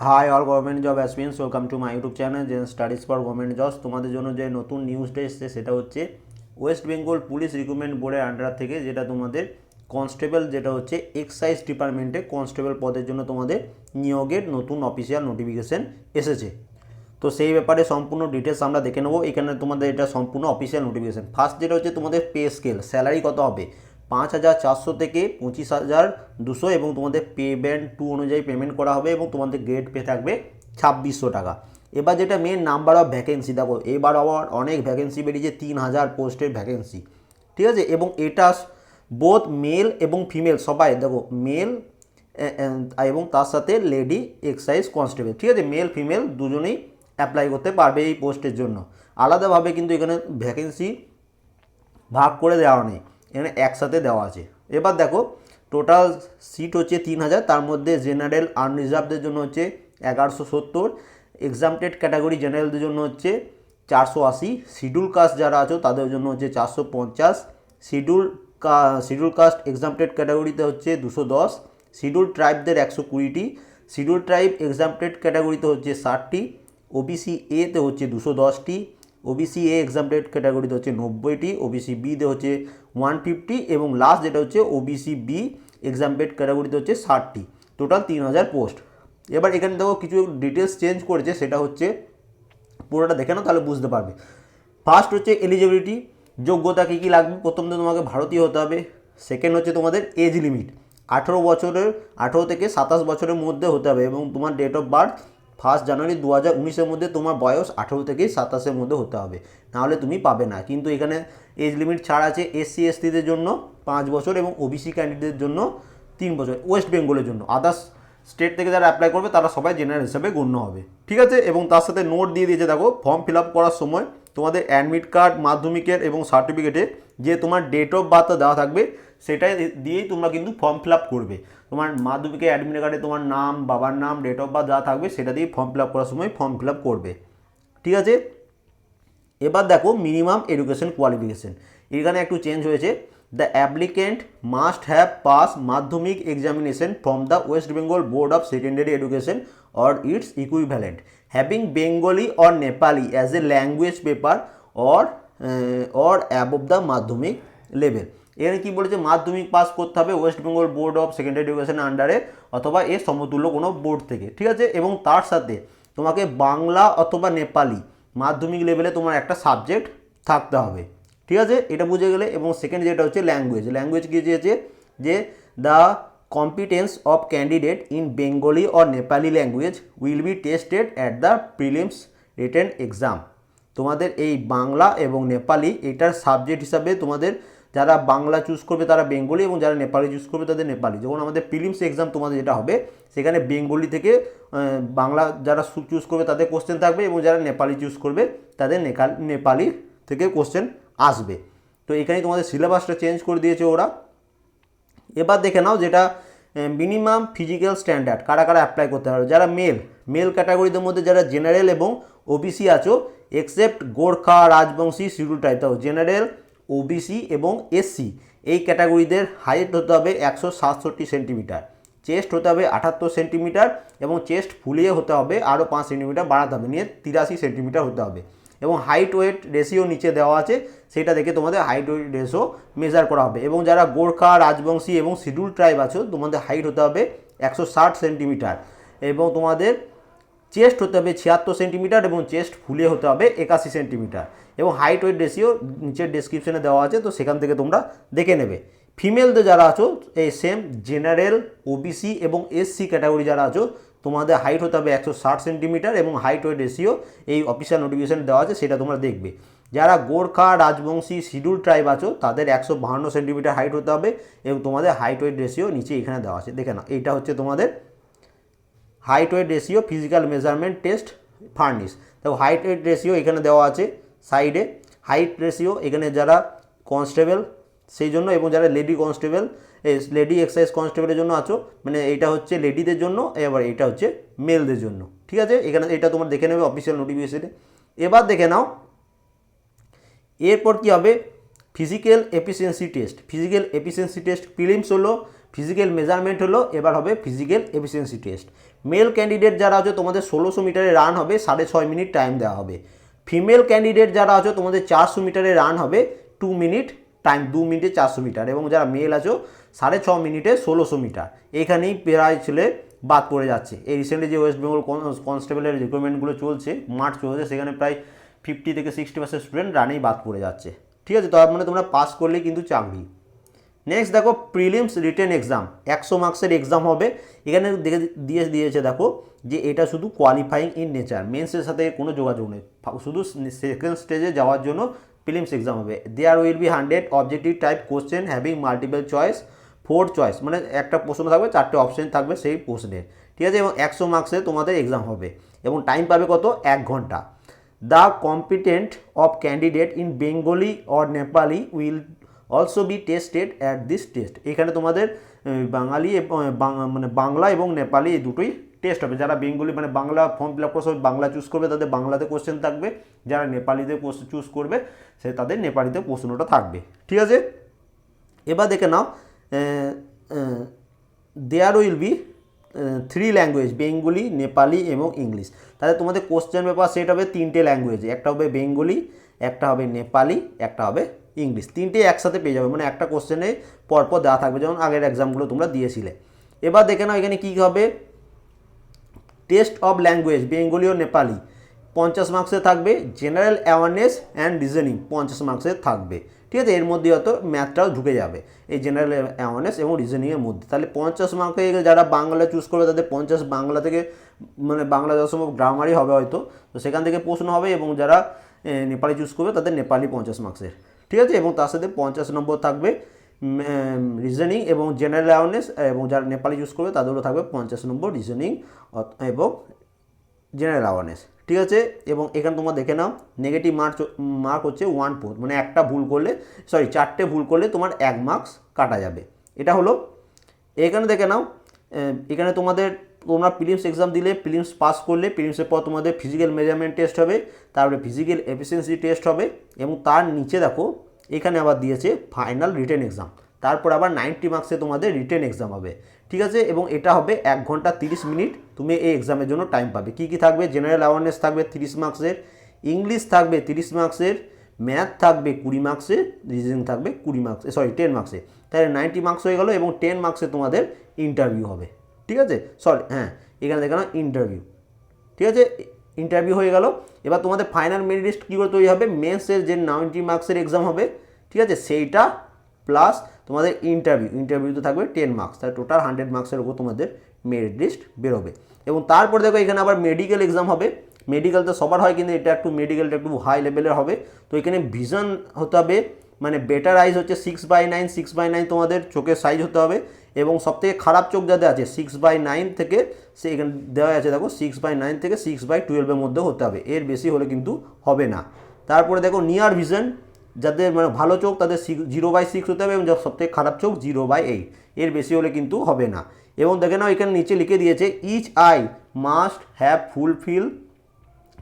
Hi all government job aspirants welcome to my YouTube channel যে studies for government jobs তোমাদের জন্য যে নতুন নিউজটা এসছে, সেটা হচ্ছে ওয়েস্ট বেঙ্গল পুলিশ রিক্রুটমেন্ট বোর্ডের আন্ডার থেকে যেটা তোমাদের কনস্টেবল যেটা হচ্ছে এক্সাইজ ডিপার্টমেন্টে কনস্টেবল পদের জন্য তোমাদের নিয়োগের নতুন অফিসিয়াল নোটিফিকেশন এসেছে। তো সেই ব্যাপারে সম্পূর্ণ ডিটেলস আমরা দেখে নেব। এখানে তোমাদের এটা সম্পূর্ণ অফিসিয়াল নোটিফিকেশন ফার্স্ট যেটা হচ্ছে তোমাদের পে স্কেল স্যালারি কত হবে? পাঁচ হাজার চারশো থেকে পঁচিশ হাজার দুশো এবং তোমাদের পে ব্যান্ড টু অনুযায়ী পেমেন্ট করা হবে এবং তোমাদের গ্রেড পে থাকবে ছাব্বিশশো টাকা। এবার যেটা মেন নাম্বার অফ ভ্যাকেন্সি দেখো, এবার আবার অনেক ভ্যাকেন্সি বেরিয়েছে, তিন হাজার পোস্টের ভ্যাকেন্সি ঠিক আছে? এবং এটা বোথ মেল এবং ফিমেল সবাই, দেখো মেল এবং তার সাথে লেডি এক্সাইজ কনস্টেবল ঠিক আছে? মেল ফিমেল দুজনেই অ্যাপ্লাই করতে পারবে এই পোস্টের জন্য। আলাদাভাবে কিন্তু এখানে ভ্যাকেন্সি ভাগ করে দেওয়া নেই। এখানে একসাথে দেওয়া আছে। এবার দেখো টোটাল সিট হচ্ছে তিন হাজার, তার মধ্যে জেনারেল আনরিজার্ভদের জন্য হচ্ছে এগারোশো সত্তর এক্সামটেড ক্যাটাগরি জেনারেলদের জন্য হচ্ছে চারশো আশি শিডিউল কাস্ট যারা আছো তাদের জন্য হচ্ছে চারশো পঞ্চাশ শিডিউল শিডিউল কাস্ট এক্সামটেড ক্যাটাগরিতে হচ্ছে দুশো দশ শিডিউল ট্রাইবদের একশো কুড়িটি শিডিউল ট্রাইব এক্সামটেড ক্যাটাগরিতে হচ্ছে ষাটটি ওবিসি এতে হচ্ছে দুশো দশটি ওবিসি এ এক্সামটেড ক্যাটাগরিতে হচ্ছে নব্বইটি ওবিসি বিতে হচ্ছে ওয়ান ফিফটি এবং লাস্ট যেটা হচ্ছে ওবিসি বি এক্সামটেড ক্যাটাগরিতে হচ্ছে ষাটটি। টোটাল তিন হাজার পোস্ট এবার এখানে দেখো কিছু ডিটেলস চেঞ্জ করেছে, সেটা হচ্ছে পুরোটা দেখে নাও তাহলে বুঝতে পারবে। ফার্স্ট হচ্ছে এলিজিবিলিটি যোগ্যতা কী কী লাগবে? প্রথম তো তোমাকে ভারতীয় হতে হবে সেকেন্ড হচ্ছে তোমাদের এজ লিমিট আঠেরো বছরের, আঠেরো থেকে সাতাশ বছরের মধ্যে হতে হবে এবং তোমার date of birth first January দু হাজার উনিশের মধ্যে তোমার বয়স আঠেরো থেকে সাতাশের মধ্যে হতে হবে। নাহলে তুমি পাবে না। কিন্তু এখানে এজ লিমিট ছাড় আছে এসসি এসটিদের জন্য পাঁচ বছর এবং ওবিসি ক্যান্ডিডেটদের জন্য তিন বছর ওয়েস্ট বেঙ্গলের জন্য। আদার্স স্টেট থেকে যারা অ্যাপ্লাই করবে তারা সবাই জেনারেল হিসাবে গণ্য হবে। ঠিক আছে? এবং তার সাথে নোট দিয়ে দিয়েছে, দেখো ফর্ম ফিল আপ করার সময় তোমাদের অ্যাডমিট কার্ড মাধ্যমিকের এবং সার্টিফিকেটে যে তোমার ডেট অফ বার্থ দেওয়া থাকবে, সেটাই দিয়েই তোমরা কিন্তু ফর্ম ফিল করবে। তোমার মাধ্যমিকের অ্যাডমিট কার্ডে তোমার নাম, বাবার নাম ডেট অফ বার্থ যা থাকবে, সেটা দিয়ে ফর্ম ফিল করার সময় ফর্ম ফিল করবে। ঠিক আছে? এবার দেখো মিনিমাম এডুকেশন কোয়ালিফিকেশন এখানে একটু চেঞ্জ হয়েছে। The applicant must have pass Madhyamik examination from the West Bengal Board of Secondary Education or its equivalent having Bengali or Nepali as a language paper or or above the Madhyamik level এখানে কী বলেছে? Madhyamik pass করতে হবে West Bengal Board of Secondary এডুকেশনের আন্ডারে অথবা এর সমতুল্য কোনো বোর্ড থেকে, ঠিক আছে? এবং তার সাথে তোমাকে বাংলা অথবা নেপালি মাধ্যমিক লেভেলে তোমার একটা সাবজেক্ট থাকতে হবে, ঠিক আছে? এটা বুঝে গেলে এবং সেকেন্ড যেটা হচ্ছে ল্যাঙ্গুয়েজ ল্যাঙ্গুয়েজ কী যে the competence of candidate in Bengali or Nepali language will be tested at the prelims written exam তোমাদের এই বাংলা এবং নেপালি এটার সাবজেক্ট হিসাবে তোমাদের যারা বাংলা চুজ করবে তারা বেঙ্গলি এবং যারা নেপালি চুজ করবে তাদের নেপালি। যখন আমাদের প্রিলিমস এক্সাম তোমাদের যেটা হবে, সেখানে বেঙ্গলি থেকে বাংলা যারা চুজ করবে তাদের কোশ্চেন থাকবে এবং যারা নেপালি চুজ করবে তাদের নেপালি থেকে কোশ্চেন আসবে। তো এখানে তোমাদের সিলেবাসটা চেঞ্জ করে দিয়েছে ওরা। এবার দেখে নাও যেটা মিনিমাম ফিজিক্যাল স্ট্যান্ডার্ড কারা কারা অ্যাপ্লাই করতে পারবে যারা মেল মেল ক্যাটাগরিদের মধ্যে যারা জেনারেল এবং ওবিসি আছো except Gorkha, Rajbanshi schedule tribe তাও জেনারেল ওবিসি এবং এসসি এই ক্যাটাগরিদের হাইট হতে হবে একশো সাতষট্টি সেন্টিমিটার চেস্ট হতে হবে আটাত্তর সেন্টিমিটার এবং চেস্ট ফুলিয়ে হতে হবে আরও পাঁচ সেন্টিমিটার বাড়াতে হবে, নিয়ে তিরাশি সেন্টিমিটার হতে হবে। এবং হাইট ওয়েট রেশিও নিচে দেওয়া আছে, সেটা দেখে তোমাদের হাইট ওয়েট রেশিও মেজার করা হবে। এবং যারা গোর্খা, রাজবংশী এবং শিডিউল ট্রাইব আছো, তোমাদের হাইট হতে হবে একশো ষাট সেন্টিমিটার এবং তোমাদের চেস্ট হতে হবে ছিয়াত্তর সেন্টিমিটার এবং চেস্ট ফুলে হতে হবে একাশি সেন্টিমিটার এবং হাইট ওয়েট রেশিও নিচের ডিসক্রিপশনে দেওয়া আছে, তো সেখান থেকে তোমরা দেখে নেবে। ফিমেলদের যারা আছো, এই সেম জেনারেল ওবিসি এবং এসসি ক্যাটাগরি যারা আছো তোমাদের হাইট হতে হবে একশো ষাট সেন্টিমিটার এবং হাইট ওয়েট রেশিও এই অফিসিয়াল নোটিফিকেশন দেওয়া আছে, সেটা তোমরা দেখবে। যারা গোর্খা, রাজবংশী শিডিউল ট্রাইব আছো, তাদের একশো বাহান্ন সেন্টিমিটার হাইট হতে হবে এবং তোমাদের হাইট ওয়েট রেশিও নিচে এখানে দেওয়া আছে। দেখে না এইটা হচ্ছে তোমাদের height weight ratio physical measurement test furnish দেখো হাইট ওয়েট রেশিও এখানে দেওয়া আছে সাইডে হাইট রেশিও এখানে যারা কনস্টেবল সেই জন্য, এবং যারা লেডি কনস্টেবল লেডি এক্সাইজ কনস্টেবলের জন্য আছো মানে এইটা হচ্ছে লেডিদের জন্য, এবার এটা হচ্ছে মেলদের জন্য, ঠিক আছে? এখানে এটা তোমার দেখে নেবে অফিসিয়াল নোটিফিকেশনে এবার দেখে নাও, এরপর কি হবে? Physical efficiency test physical efficiency test prelims হলো ফিজিক্যাল মেজারমেন্ট হলো, এবার হবে physical efficiency test male candidate যারা আছে, তোমাদের ষোলোশো মিটারে রান হবে, সাড়ে ছয় মিনিট টাইম দেওয়া হবে। ফিমেল ক্যান্ডিডেট যারা আছে, তোমাদের চারশো মিটারে রান হবে টু মিনিট টাইম দু মিনিটে চারশো মিটার। এবং যারা মেল আছো সাড়ে ছ মিনিটে ষোলোশো মিটার। এখানেই প্রায় ছেলে বাদ পড়ে যাচ্ছে। এই রিসেন্টলি যে ওয়েস্ট বেঙ্গল কনস্টেবলের রিক্রুটমেন্টগুলো চলছে মার্চ চলছে সেখানে প্রায় ফিফটি থেকে সিক্সটি পার্সেন্ট স্টুডেন্ট রানেই বাদ পড়ে যাচ্ছে। ঠিক আছে তার মানে তোমরা পাস করলেই কিন্তু চাকরি। নেক্সট দেখো প্রিলিমস রিটেন এক্সাম একশো মার্কসের এক্সাম হবে। এখানে দেখে দিয়ে দিয়েছে, দেখো, যে এটা শুধু কোয়ালিফাইং ইন নেচার মেন্সের সাথে কোনো যোগাযোগ নেই। শুধু সেকেন্ড স্টেজে যাওয়ার জন্য প্রিলিমস এক্সাম হবে। There will be hundred objective type question having multiple choice four choice মানে একটা প্রশ্ন থাকবে, চারটে অপশন থাকবে সেই প্রশ্নের। ঠিক আছে? এবং একশো মার্কসে তোমাদের এক্সাম হবে। এবং টাইম পাবে কত? এক ঘণ্টা। The competent of candidate in Bengali or Nepali will also be tested at this test এখানে তোমাদের বাঙালি মানে বাংলা এবং নেপালি এই দুটোই টেস্ট হবে। যারা বেঙ্গলি মানে বাংলা ফর্ম ফিল আপ করে সবাই বাংলা চুজ করবে, তাদের বাংলাতে কোশ্চেন থাকবে। যারা নেপালিতে চুজ করবে, সে তাদের নেপালিতে প্রশ্নটা থাকবে। ঠিক আছে? এবার দেখে নাও there will be three language Bengali Nepali এবং ইংলিশ তাহলে তোমাদের কোশ্চেন পেপার সেট হবে তিনটে ল্যাঙ্গুয়েজে একটা হবে বেঙ্গলি একটা হবে নেপালি একটা হবে ইংলিশ তিনটে একসাথে পেয়ে যাবে মানে একটা কোশ্চেনে পরপর দেওয়া থাকবে, যেমন আগের এক্সামগুলো তোমরা দিয়েছিলে। এবার দেখে নাও এখানে কী হবে। টেস্ট অফ ল্যাঙ্গুয়েজ বেঙ্গলি ও নেপালি পঞ্চাশ মার্কসে থাকবে জেনারেল অ্যাওয়ারনেস অ্যান্ড রিজনিং পঞ্চাশ মার্কসে থাকবে। ঠিক আছে? এর মধ্যে হয়তো ম্যাথটাও ঢুকে যাবে। এই জেনারেল অ্যাওয়ারনেস এবং রিজনিংয়ের মধ্যে। তাহলে পঞ্চাশ মার্কে যারা বাংলা চুজ করবে, তাদের পঞ্চাশ বাংলা থেকে মানে বাংলা সময় গ্রামারই হবে হয়তো। তো সেখান থেকে প্রশ্ন হবে এবং যারা নেপালি চুজ করবে, তাদের নেপালি পঞ্চাশ মার্কসের ঠিক আছে? এবং তার সাথে পঞ্চাশ নম্বর থাকবে রিজনিং এবং জেনারেল অ্যাওয়ারনেস এবং যারা নেপালি চুজ করবে, তাদেরও থাকবে পঞ্চাশ নম্বর রিজনিং এবং জেনারেল অ্যাওয়ারনেস ঠিক আছে? এবং এখানে তোমরা দেখে নাও নেগেটিভ মার্ক মার্ক হচ্ছে ওয়ান ফোর মানে একটা ভুল করলে সরি চারটে ভুল করলে তোমার এক মার্কস কাটা যাবে। এটা হলো, এখানে দেখে নাও এখানে তোমাদের, তোমরা প্রিলিমস এক্সাম দিলে প্রিলিমস পাস করলে প্রিলিমসের পর তোমাদের ফিজিক্যাল মেজারমেন্ট টেস্ট হবে, তারপরে ফিজিক্যাল এফিসিয়েন্সি টেস্ট হবে, এবং তার নিচে দেখো, এখানে আবার দিয়েছে ফাইনাল রিটেন এক্সাম তারপর আবার নাইনটি মার্কসে তোমাদের রিটেন এক্সাম হবে। ঠিক আছে? এবং এটা হবে এক ঘণ্টা তিরিশ মিনিট। তুমি এই এক্সামের জন্য টাইম পাবে। কী কী থাকবে? জেনারেল অ্যাওয়ারনেস থাকবে তিরিশ মার্কসের ইংলিশ থাকবে তিরিশ মার্কসের ম্যাথ থাকবে কুড়ি মার্কসের রিজনিং থাকবে কুড়ি মার্কসে সরি টেন মার্কসে তাহলে নাইনটি মার্কস হয়ে গেলো এবং টেন মার্কসে তোমাদের ইন্টারভিউ হবে। ঠিক আছে? সরি হ্যাঁ এখানে দেখে ইন্টারভিউ ঠিক আছে? ইন্টারভিউ হয়ে গেল। এবার তোমাদের ফাইনাল মেরিট লিস্ট কী করে তৈরি হবে? মেন্সের যে নাইনটি মার্কসের এক্সাম হবে, ঠিক আছে? সেইটা প্লাস তোমাদের ইন্টারভিউ ইন্টারভিউতে থাকবে টেন মার্কস তাহলে টোটাল হান্ড্রেড মার্কসের উপর তোমাদের মেরিট লিস্ট বেরোবে। এবং তারপর দেখো এখানে আবার মেডিকেল এক্সাম হবে। মেডিকেল তো সবার হয় কিন্তু এটা একটু মেডিকেলটা একটু হাই লেভেলের হবে। তো এখানে ভিশন হতে হবে মানে বেটার আইজ হচ্ছে six by nine six by nine তোমাদের চোখের সাইজ হতে হবে। এবং সবথেকে খারাপ চোখ যাদের আছে সিক্স বাই নাইন থেকে সে এখানে দেওয়া আছে দেখো সিক্স বাই নাইন থেকে সিক্স বাই টুয়েলভের মধ্যে হতে হবে। এর বেশি হলে কিন্তু হবে না। তারপরে দেখো নিয়ার ভিশন যাদের মানে ভালো চোখ তাদের জিরো বাই সিক্স হতে হবে এবং সবথেকে খারাপ চোখ জিরো বাই এইট এর বেশি হলে কিন্তু হবে না। এবং দেখে নাও এখানে নিচে লিখে দিয়েছে each I must have fulfill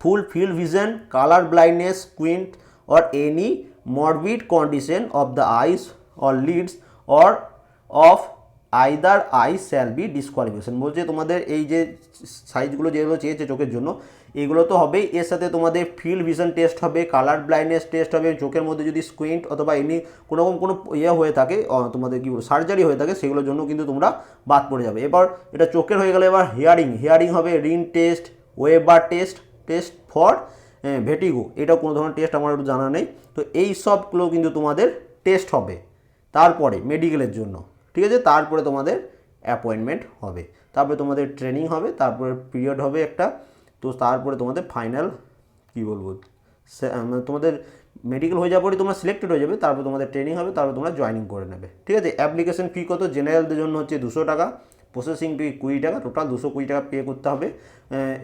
full fill vision, colour blindness, squint or any morbid condition of the eyes or lids or of either eye shall be disqualification বলছে তোমাদের এই যে সাইজগুলো যেগুলো চেয়েছে চোখের জন্য এগুলো তো হবেই। এর সাথে তোমাদের ফিল্ড ভিশন টেস্ট হবে কালার ব্লাইন্ডনেস টেস্ট হবে, চোখের মধ্যে যদি স্কুইন্ট অথবা এমনি কোনো রকম কোনো ইয়ে হয়ে থাকে তোমাদের কি সার্জারি হয়ে থাকে, সেগুলোর জন্য কিন্তু তোমরা বাদ পড়ে যাবে। এবার এটা চোখের হয়ে গেলে এবার হিয়ারিং হিয়ারিং হবে Rinne test, Weber test test for vertigo এটা কোনো ধরনের টেস্ট আমার একটু জানা নেই। তো এই সবগুলো কিন্তু তোমাদের টেস্ট হবে, তারপরে মেডিকেলের জন্য, ঠিক আছে? তারপরে তোমাদের অ্যাপয়েন্টমেন্ট হবে। তারপরে তোমাদের ট্রেনিং হবে, তারপরে পিরিয়ড হবে একটা তো তারপরে তোমাদের ফাইনাল কী বলব? মানে তোমাদের মেডিকেল হয়ে যাওয়ার পরে তোমরা সিলেক্টেড হয়ে যাবে, তারপর তোমাদের ট্রেনিং হবে, তারপর তোমরা জয়েনিং করে নেবে। ঠিক আছে? অ্যাপ্লিকেশন ফি কত? জেনারেলদের জন্য হচ্ছে দুশো টাকা প্রসেসিং ফি কুড়ি টাকা টোটাল দুশো কুড়ি টাকা পে করতে হবে।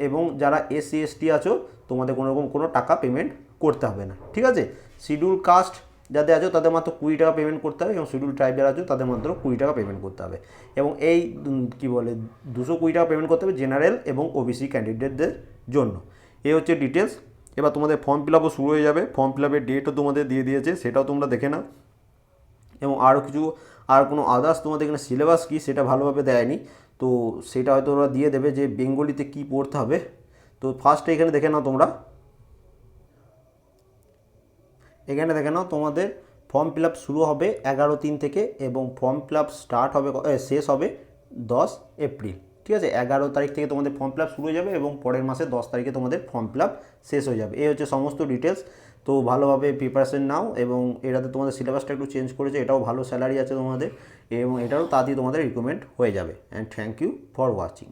এবং যারা এসসি এসটি আছো, তোমাদের কোনো রকম কোনো টাকা পেমেন্ট করতে হবে না। ঠিক আছে? শিডিউল কাস্ট যাদের আছো তাদের মাত্র কুড়ি টাকা পেমেন্ট করতে হবে এবং শিডিউল ট্রাইব যারা আছো তাদের মাত্র কুড়ি টাকা পেমেন্ট করতে হবে। এবং এই কি বলে, দুশো কুড়ি টাকা পেমেন্ট করতে হবে জেনারেল এবং ওবিসি ক্যান্ডিডেটদের জন্য। এই হচ্ছে ডিটেলস এবার তোমাদের ফর্ম ফিল আপও শুরু হয়ে যাবে। ফর্ম ফিল আপের ডেটও তোমাদের দিয়ে দিয়েছে, সেটাও তোমরা দেখে নাও। এবং আরও কিছু, আর কোনো আদার্স তোমাদের এখানে সিলেবাস কী সেটা ভালোভাবে দেয়নি। তো সেটা হয়তো ওরা দিয়ে দেবে যে বেঙ্গলিতে কী পড়তে হবে। তো ফার্স্টে এখানে দেখে নাও তোমরা। এখানে দেখে নাও, তোমাদের ফর্ম ফিল শুরু হবে এগারো তিন থেকে এবং ফর্ম ফিল স্টার্ট হবে শেষ হবে দশ এপ্রিল। ঠিক আছে? এগারো তারিখ থেকে তোমাদের ফর্ম ফিল শুরু হয়ে যাবে এবং পরের মাসে দশ তারিখে তোমাদের ফর্ম ফিল শেষ হয়ে যাবে। এই হচ্ছে সমস্ত ডিটেলস তো ভালোভাবে প্রিপারেশন নাও এবং এটাতে তোমাদের সিলেবাসটা একটু চেঞ্জ করেছে, এটাও ভালো স্যালারি আছে তোমাদের এবং এটাও তাড়াতাড়ি তোমাদের রিকমেন্ড হয়ে যাবে। And thank you for watching